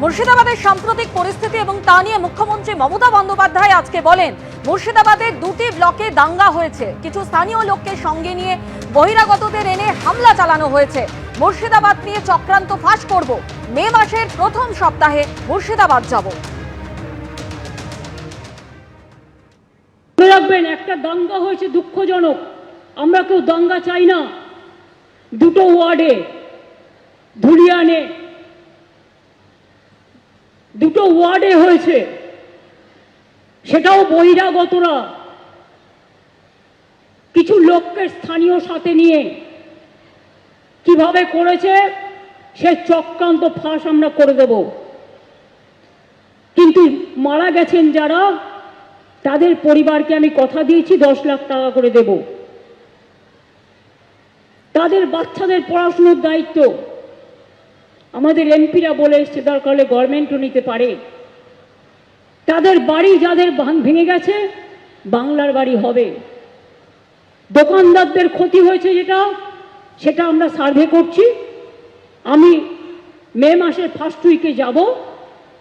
মুর্শিদাবাদের সাম্প্রতিক পরিস্থিতি এবং তা নিয়ে মুখ্যমন্ত্রী মমতা বন্দ্যোপাধ্যায় আজকে বলেন, মুর্শিদাবাদের দুটি ব্লকে দাঙ্গা হয়েছে। কিছু স্থানীয় লোককে সঙ্গে নিয়ে বহিরাগতদের এনে হামলা চালানো হয়েছে। মুর্শিদাবাদ নিয়ে চক্রান্ত ফাঁস করব। মে মাসের প্রথম সপ্তাহে মুর্শিদাবাদ যাব। রাখবেন, একটা দাঙ্গা হয়েছে দুঃখজনক। আমরা কেউ দাঙ্গা চাই না। দুটো ওয়ার্ডে, ধুলিয়ানে দুটো ওয়ার্ডে হয়েছে। সেটাও বহিরাগতরা। কিছু লোককে স্থানীয় সাথে নিয়ে কীভাবে করেছে, সে চক্রান্ত ফাঁস আমরা করে দেব। কিন্তু মারা গেছেন যারা, তাদের পরিবারকে আমি কথা দিয়েছি, দশ লাখ টাকা করে দেব। তাদের বাচ্চাদের পড়াশুনোর দায়িত্ব। আমাদের এমপিরা বলে এসছে, দরকার হলে গভর্নমেন্টও নিতে পারে। তাদের বাড়ি যাদের ভাঙ- ভেঙে গেছে, বাংলার বাড়ি হবে। দোকানদারদের ক্ষতি হয়েছে যেটা, সেটা আমরা সার্ভে করছি। আমি মে মাসের ফার্স্ট উইকে যাব।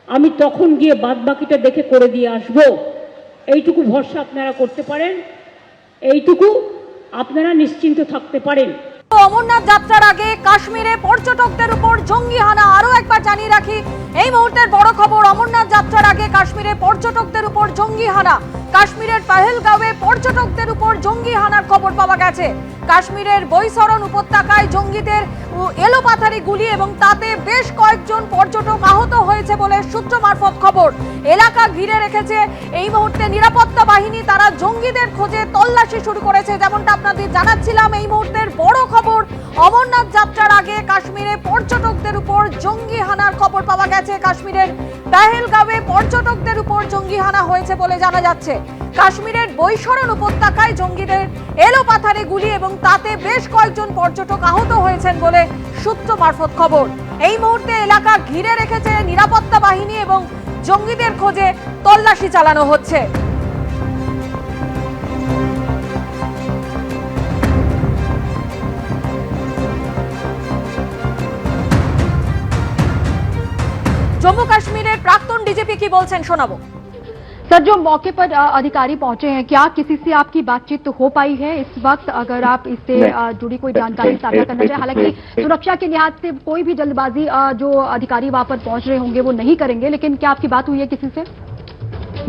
আমি তখন গিয়ে বাদ বাকিটা দেখে করে দিয়ে আসব। এইটুকু ভরসা আপনারা করতে পারেন। এইটুকু আপনারা নিশ্চিন্ত থাকতে পারেন। অমরনাথ যাত্রার আগে কাশ্মীরে পর্যটকদের উপর জঙ্গি হানা আরও একবার জানিয়ে রাখি, এই মুহূর্তের বড় খবর, অমরনাথ যাত্রার আগে কাশ্মীরে পর্যটকদের উপর জঙ্গি হানা। কাশ্মীরের পাহেলগাঁওয়ে পর্যটকদের উপর জঙ্গি হানার খবর পাওয়া গেছে। কাশ্মীরের বৈসরণ উপত্যকায় জঙ্গিদের এলোপাথারি গুলি এবং তাতে বেশ কয়েকজন পর্যটক আহত হয়েছে বলে সূত্র মারফত খবর। এলাকা ঘিরে রেখেছে এই মুহূর্তে নিরাপত্তা বাহিনী, তারা জঙ্গিদের খোঁজে তল্লাশি শুরু করেছে, যেমনটা আপনাদের জানাচ্ছিলাম, এই মুহূর্তের বড় অমরনাথ যাত্রার আগে কাশ্মীরে পর্যটকদের উপর জঙ্গি হানার খবর পাওয়া গেছে। কাশ্মীরের পেহেলগাঁওয়ে পর্যটকদের উপর জঙ্গি হানা হয়েছে বলে জানা যাচ্ছে। কাশ্মীরের বৈশরণ উপত্যকায় জঙ্গিদের এলোপাথারে গুলি এবং তাতে বেশ কয়েকজন পর্যটক আহত হয়েছেন বলে সূত্র মারফত খবর। এই মুহূর্তে এলাকা ঘিরে রেখেছে নিরাপত্তা বাহিনী এবং জঙ্গিদের খোঁজে তল্লাশি চালানো হচ্ছে। জম্মু কাশ্মীরের প্রাক্তন ডিজিপি কি বলছেন শোনাবো सर जो मौके पर अ, अधिकारी पहुंचे हैं क्या किसी से आपकी बातचीत तो हो पाई है इस वक्त अगर आप इससे नहीं। अ, जुड़ी कोई जानकारी साझा करना चाहें हालांकि सुरक्षा के लिहाज से कोई भी जल्दबाजी अ, जो अधिकारी वहां पर पहुंच रहे होंगे वो नहीं करेंगे लेकिन क्या आपकी बात हुई है किसी से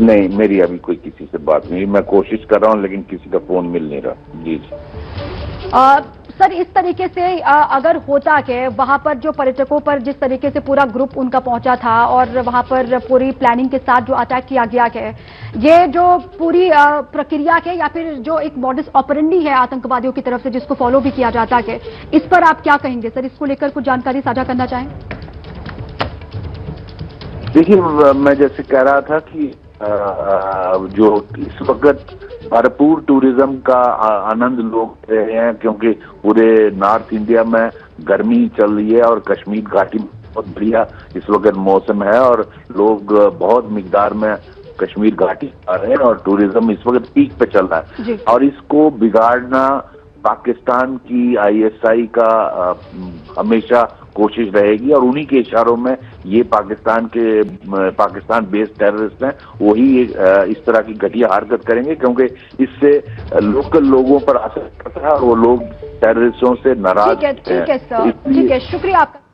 नहीं मेरी अभी कोई किसी से बात नहीं मैं कोशिश कर रहा हूँ लेकिन किसी का फोन मिल नहीं रहा जी जी अ, सर, इस तरीके से अगर होता कि वहाँ पर जो पर्यटकों पर जिस तरीके से पूरा ग्रुप उनका पहुँचा था और वहाँ पर पूरी प्लानिंग के साथ जो अटैक किया गया है ये जो पूरी प्रक्रिया है या फिर जो एक मॉडस ऑपरेंडी है आतंकवादियों की तरफ़ से जिसको फॉलो भी किया जाता है इस पर आप क्या कहेंगे? सर, इसको लेकर कुछ जानकारी साझा करना चाहें? देखिए, मैं जैसे कह रहा था कि जो इस वक्त भरपूर टूरिज़्म का आनंद लोग ले रहे हैं क्योंकि पूरे नॉर्थ इंडिया में गर्मी चल रही है और कश्मीर घाटी में बहुत बढ़िया इस वक्त मौसम है और लोग बहुत मिकदार में कश्मीर घाटी आ रहे हैं और टूरिज़्म इस वक्त पीक पे चल रहा है। और इसको बिगाड़ना पाकिस्तान की आईएसआई का हमेशा कोशिश रहेगी और उन्हीं के इशारों में ये पाकिस्तान के पाकिस्तान बेस्ड टेररिस्ट हैं वही इस तरह की घटिया हरकत करेंगे क्योंकि इससे लोकल लोगों पर असर पड़ता है और वो लोग टेररिस्टों से नाराज़ ठीक है ठीक है सर ठीक है शुक्रिया आपका।